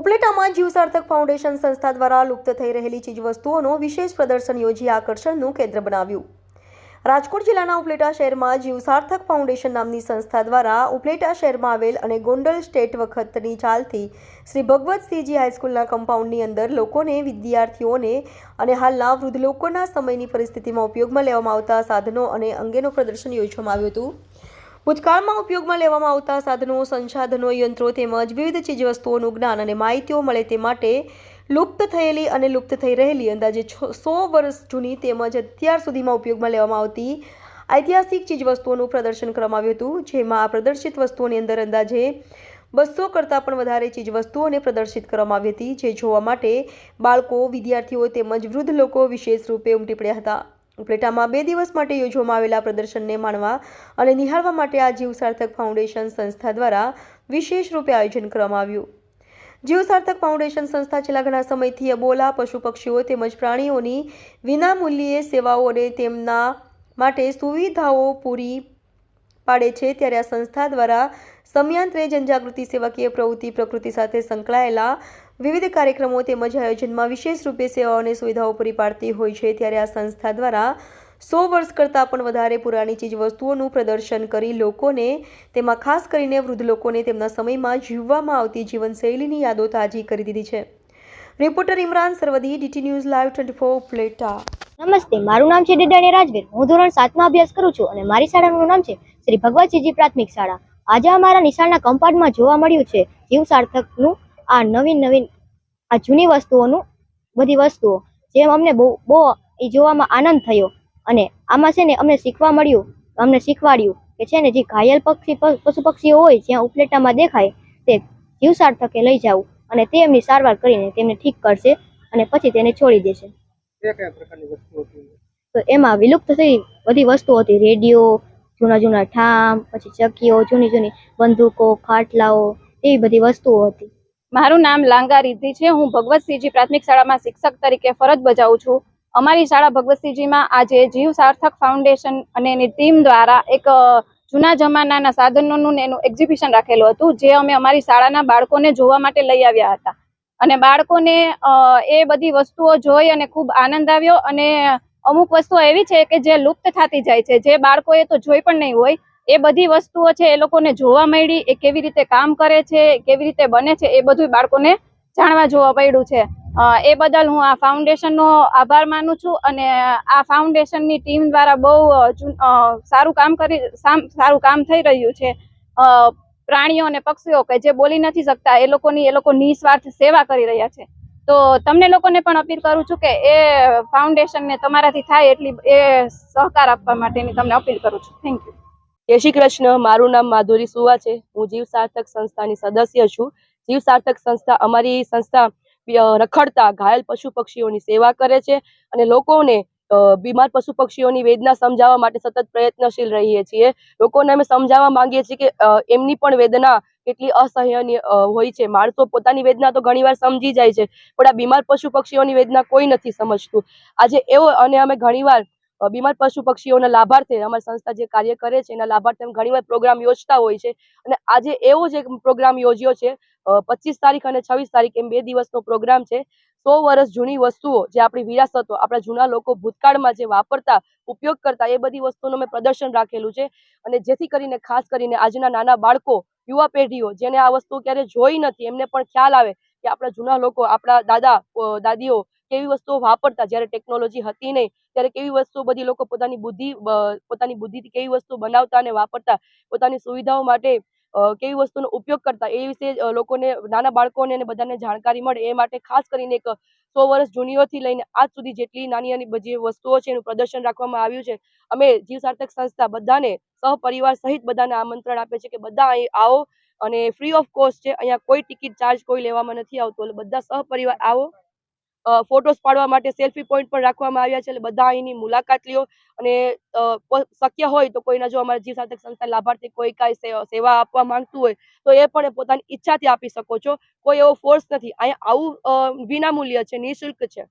ઉપલેટામાં જીવ સાર્થક ફાઉન્ડેશન સંસ્થા દ્વારા લુપ્ત થઈ રહેલી ચીજવસ્તુઓનો વિશેષ પ્રદર્શન યોજી આકર્ષણનું કેન્દ્ર બનાવ્યું. રાજકોટ જિલ્લાના ઉપલેટા શહેરમાં જીવ સાર્થક ફાઉન્ડેશન નામની સંસ્થા દ્વારા ઉપલેટા શહેરમાં આવેલ અને ગોંડલ સ્ટેટ વખતની ચાલથી શ્રી ભગવતસિંહજી હાઈસ્કૂલના કમ્પાઉન્ડની અંદર લોકોને, વિદ્યાર્થીઓને અને હાલના વૃદ્ધ લોકોના સમયની પરિસ્થિતિમાં ઉપયોગમાં લેવામાં આવતા સાધનો અને અંગેનું પ્રદર્શન યોજવામાં આવ્યું હતું. ભૂતકાળમાં ઉપયોગમાં લેવામાં આવતા સાધનો, સંસાધનો, યંત્રો તેમજ વિવિધ ચીજવસ્તુઓનું જ્ઞાન અને માહિતીઓ મળે તે માટે લુપ્ત થયેલી અને લુપ્ત થઈ રહેલી અંદાજે સો વર્ષ જૂની તેમજ અત્યાર સુધીમાં ઉપયોગમાં લેવામાં આવતી ઐતિહાસિક ચીજવસ્તુઓનું પ્રદર્શન કરવામાં આવ્યું હતું. જેમાં આ પ્રદર્શિત વસ્તુઓની અંદર અંદાજે બસો કરતાં પણ વધારે ચીજવસ્તુઓને પ્રદર્શિત કરવામાં આવી હતી, જે જોવા માટે બાળકો, વિદ્યાર્થીઓ તેમજ વૃદ્ધ લોકો વિશેષ રૂપે ઉમટી પડ્યા હતા. ઉપલેટામાં બે દિવસ માટે યોજવામાં આવેલા પ્રદર્શનને માણવા અને નિહાળવા માટે આ જીવ સાર્થક ફાઉન્ડેશન સંસ્થા દ્વારા વિશેષ રૂપે આયોજન કરવામાં આવ્યું. જીવ સાર્થક ફાઉન્ડેશન સંસ્થા છેલ્લા ઘણા સમયથી અબોલા પશુ પક્ષીઓ તેમજ પ્રાણીઓની વિનામૂલ્યે સેવાઓ અને તેમના માટે સુવિધાઓ પૂરી પાડે છે ત્યારે આ સંસ્થા દ્વારા સમયાંતરે જનજાગૃતિ સેવાકીય પ્રવૃત્તિ પ્રકૃતિ સાથે સંકળાયેલા વિવિધ કાર્યક્રમો તેમજ આયોજનમાં વિશેષ રૂપે સેવાઓ અને સુવિધાઓ પૂરી પાડતી હોય છે. ત્યારે આ સંસ્થા દ્વારા સો વર્ષ કરતાં પણ વધારે પુરાણી ચીજ વસ્તુઓનું પ્રદર્શન કરી લોકોને, તેમાં ખાસ કરીને વૃદ્ધ લોકોને તેમના સમયમાં જીવવામાં આવતી જીવનશૈલીની યાદો તાજી કરી દીધી છે. Reporter Imran Sarvadi, DT news live twenty four પ્લેટા નમસ્તે, મારું નામ છે ડેડાણી રાજવીર. હું ધોરણ સાતમાં અભ્યાસ કરું છું અને મારી શાળાનું નામ છે શ્રી ભગવતસિંહજી પ્રાથમિક શાળા. આજે અમારા નિશાળના કમ્પાર્ટમાં જોવા મળ્યું છે જીવ સાર્થકનું આ નવીન નવીન આ જૂની વસ્તુઓનું બધી વસ્તુઓ જે અમને બહુ બહુ એ જોવામાં આનંદ થયો. અને આમાં છે ને અમને શીખવા મળ્યું અમને શીખવાડ્યું કે છે ને જે ઘાયલ પક્ષી પશુ પક્ષીઓ હોય જ્યાં ઉપલેટામાં દેખાય તે જીવ સાર્થકે લઈ જવું અને તે એમની સારવાર કરીને તેમને ઠીક કરશે અને પછી તેને છોડી દેશે. તો એમાં વિલુપ્ત થઈ બધી વસ્તુઓ હતી. રેડિયો જૂના જૂના ઠામ પછી ચકીઓ જૂની જૂની બંદૂકો ખાટલાઓ એવી બધી વસ્તુઓ હતી. મારું નામ લાંગા રિદ્ધિ છે. હું ભગવતસિંહજી પ્રાથમિક શાળામાં શિક્ષક તરીકે ફરજ બજાવું છું. અમારી શાળા ભગવતસિંહજીમાં આજે જીવ સાર્થક ફાઉન્ડેશન અને એની ટીમ દ્વારા એક જૂના જમાનાના સાધનોનું એનું એક્ઝિબિશન રાખેલું હતું, જે અમે અમારી શાળાના બાળકોને જોવા માટે લઈ આવ્યા હતા. અને બાળકોને એ બધી વસ્તુઓ જોઈ અને ખૂબ આનંદ આવ્યો. અને અમુક વસ્તુઓ એવી છે કે જે લુપ્ત થતી જાય છે. જે બાળકોએ તો જોઈ પણ નહીં હોય એ બધી વસ્તુઓ છે એ લોકોને જોવા મળી, એ કેવી રીતે કામ કરે છે, કેવી રીતે બને છે, એ બધું બાળકોને જાણવા જોવા મળ્યું છે. એ બદલ હું આ ફાઉન્ડેશનનો આભાર માનું છું અને આ ફાઉન્ડેશનની ટીમ દ્વારા બહુ સારું કામ કરી સારું કામ થઈ રહ્યું છે. પ્રાણીઓ અને પક્ષીઓ કે જે બોલી નથી શકતા, એ લોકોની, એ લોકો નિસ્વાર્થ સેવા કરી રહ્યા છે. તો તમને લોકોને પણ અપીલ કરું છું કે એ ફાઉન્ડેશનને તમારાથી થાય એટલી, એ સહકાર આપવા માટેની તમને અપીલ કરું છું. Thank you. જય શ્રી કૃષ્ણ. મારું નામ માધુરી સુવા છે. હું જીવ સાર્થક સંસ્થાની સદસ્ય છું. જીવ સાર્થક સંસ્થા અમારી સંસ્થા રખડતા ઘાયલ પશુ પક્ષીઓની સેવા કરે છે અને લોકોને બીમાર પશુ પક્ષીઓની વેદના સમજાવવા માટે સતત પ્રયત્નશીલ રહીએ છીએ. લોકોને અમે સમજાવવા માંગીએ છીએ કે એમની પણ વેદના કેટલી અસહ્યનીય હોય છે. માણસો પોતાની વેદના તો ઘણીવાર સમજી જાય છે, પણ આ બીમાર પશુ પક્ષીઓની વેદના કોઈ નથી સમજતું. આજે એવો અને અમે ઘણીવાર બીમાર પશુ પક્ષીઓના લાભાર્થે અમારી સંસ્થા જે કાર્ય કરે છે, એના લાભાર્થે ઘણીવાર પ્રોગ્રામ યોજતા હોય છે. અને આજે એવો જ એક પ્રોગ્રામ યોજ્યો છે પચીસ તારીખ અને છવ્વીસ તારીખ એમ બે દિવસનો પ્રોગ્રામ છે. સો વર્ષ જૂની વસ્તુઓ જે આપણી વિરાસતો આપણા જૂના લોકો ભૂતકાળમાં જે વાપરતા, ઉપયોગ કરતા, એ બધી વસ્તુનું મેં પ્રદર્શન રાખેલું છે. અને જેથી કરીને ખાસ કરીને આજના નાના બાળકો, યુવા પેઢીઓ જેને આ વસ્તુ ક્યારે જોઈ નથી, એમને પણ ખ્યાલ આવે કે આપણા જૂના લોકો, આપણા દાદા દાદીઓ કેવી વસ્તુઓ વાપરતા? જ્યારે ટેકનોલોજી હતી નહીં, ત્યારે કેવી વસ્તુઓ બધી લોકો પોતાની બુદ્ધિ પોતાની બુદ્ધિથી કેવી વસ્તુ બનાવતા અને વાપરતા? પોતાની સુવિધાઓ માટે કેવી વસ્તુનો ઉપયોગ કરતા? એ વિશે લોકોને, નાના બાળકોને અને બધાને જાણકારી મળે. એ માટે ખાસ કરીને એક સો વર્ષ જૂનીઓથી લઈને આજ સુધી જેટલી નાની નાની બધી વસ્તુઓ છે એનું પ્રદર્શન રાખવામાં આવ્યું છે. અમે જીવ સાર્થક સંસ્થા બધાને, સહપરિવાર સહિત બધાને આમંત્રણ આપે છે કે બધા અહીં આવો અને ફ્રી ઓફ કોસ્ટ છે. અહીંયા કોઈ ટિકિટ ચાર્જ કોઈ લેવામાં નથી આવતો. એટલે બધા સહપરિવાર આવો. ફોટોસ પાડવા માટે સેલ્ફી પોઈન્ટ પણ રાખવામાં આવ્યા છે. એટલે બધા અહીંની મુલાકાત લ્યો. અને શક્ય હોય તો કોઈના જો અમારા જીવ સાથે સંસ્થા લાભાર્થી કોઈ કાંઈ સેવા આપવા માંગતું હોય, તો એ પણ પોતાની ઈચ્છાથી આપી શકો છો. કોઈ એવો ફોર્સ નથી. અહીંયા આવું વિનામૂલ્ય છે, નિઃશુલ્ક છે.